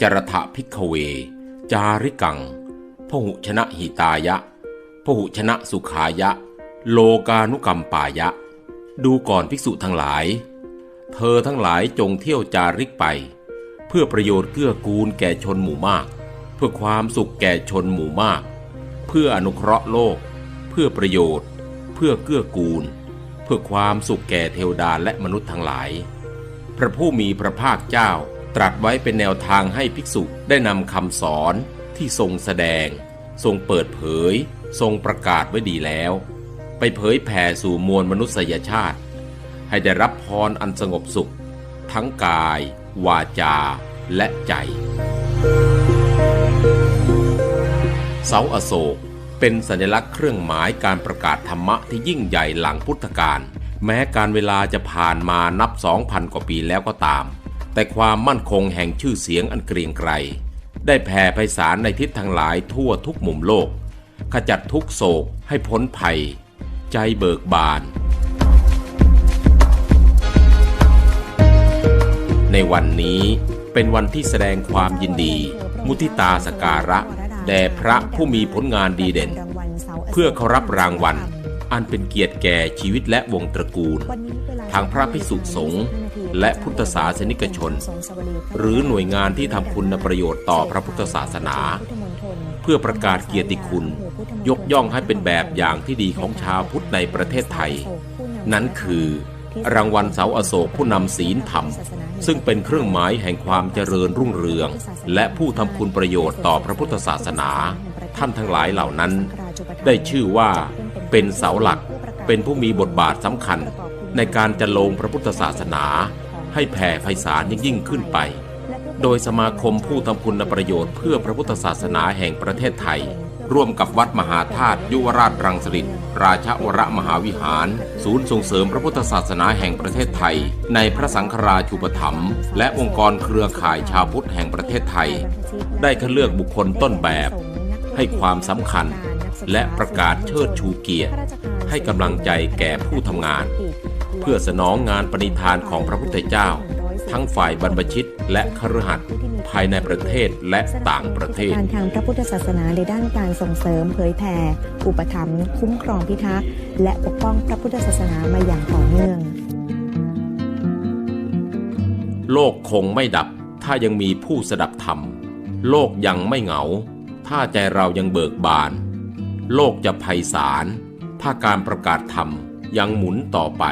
จรถะพิกเว จาริกังพหุชนะหิตายะพหุชนะสุขายะ โลกานุกรรมปายะ ดูก่อนภิกษุทั้งหลาย เธอทั้งหลายจงเที่ยวจาริกไป เพื่อประโยชน์เกื้อกูลแก่ชนหมู่มาก เพื่อความสุขแก่ชนหมู่มาก เพื่ออนุเคราะห์โลก เพื่อประโยชน์ เพื่อเกื้อกูล เพื่อความสุขแก่เทวดาและมนุษย์ทั้งหลาย พระผู้มีพระภาคเจ้า ตรัสไว้เป็นแนวทางให้ภิกษุได้นำคำสอนที่ทรงแสดง ทรงเปิดเผย ทรงประกาศไว้ดีแล้ว ไปเผยแผ่สู่มวลมนุษยชาติ ให้ได้รับพรอันสงบสุข ทั้งกาย วาจา และใจ เสาอโศกเป็นสัญลักษณ์เครื่องหมายการประกาศธรรมะที่ยิ่งใหญ่หลังพุทธกาลแม้การเวลาจะผ่านมานับ 2,000 กว่าปีแล้วก็ตาม แต่ความมั่นคงแห่งชื่อเสียงอันเกรียงไกรได้แผ่ไพศาลในทิศทางหลายทั่วทุกมุมโลก ขจัดทุกโศกให้พ้นภัย ใจเบิกบาน ในวันนี้เป็นวันที่แสดงความยินดี มุทิตาสการะ แด่พระผู้มีผลงานดีเด่น เพื่อเขารับรางวัล อันเป็นเกียรติแก่ชีวิตและวงตระกูล ทางพระภิกษุสงฆ์และพุทธศาสนิกชน หรือหน่วยงานที่ทำคุณประโยชน์ต่อพระพุทธศาสนา เพื่อประกาศเกียรติคุณ ยกย่องให้เป็นแบบอย่างที่ดีของชาวพุทธในประเทศไทย นั้นคือ รางวัลเสาอโศกผู้นำศีลธรรม ซึ่งเป็นเครื่องหมายแห่งความเจริญรุ่งเรือง และผู้ทำคุณประโยชน์ต่อพระพุทธศาสนา ท่านทั้งหลายเหล่านั้น ได้ชื่อว่าเป็นเสาหลักเป็นผู้มีบทบาทสำคัญ ในการจะลงพระพุทธศาสนา ให้แผ่ไพศาลยิ่งขึ้นไป โดยสมาคมผู้ทำคุณประโยชน์เพื่อพระพุทธศาสนาแห่งประเทศไทย ร่วมกับวัดมหาธาตุยุวราชรังสฤษราชวรมหาวิหาร ศูนย์ส่งเสริมพระพุทธศาสนาแห่งประเทศไทย ในพระสังฆราชูปถัมภ์และองค์กรเครือข่ายชาวพุทธแห่งประเทศไทย ได้คัดเลือกบุคคลต้นแบบ ให้ความสำคัญ และประกาศเชิดชูเกียรติ ให้กำลังใจแก่ผู้ทำงาน พื่อสนองงานปณิธานของพระพุทธเจ้า ทั้งฝ่ายบรรพชิตและคฤหัสถ์ภายในประเทศและต่างประเทศการทางพระพุทธศาสนาในด้านการส่งเสริมเผยแผ่อุปถัมภ์คุ้มครองพิทักษ์และปกป้องพระพุทธศาสนามาอย่างต่อเนื่อง โลกคงไม่ดับถ้ายังมีผู้สดับธรรม โลกยังไม่เหงา ถ้าใจเรายังเบิกบาน โลกจะไพศาลถ้าการประกาศธรรม ยังหมุนต่อไป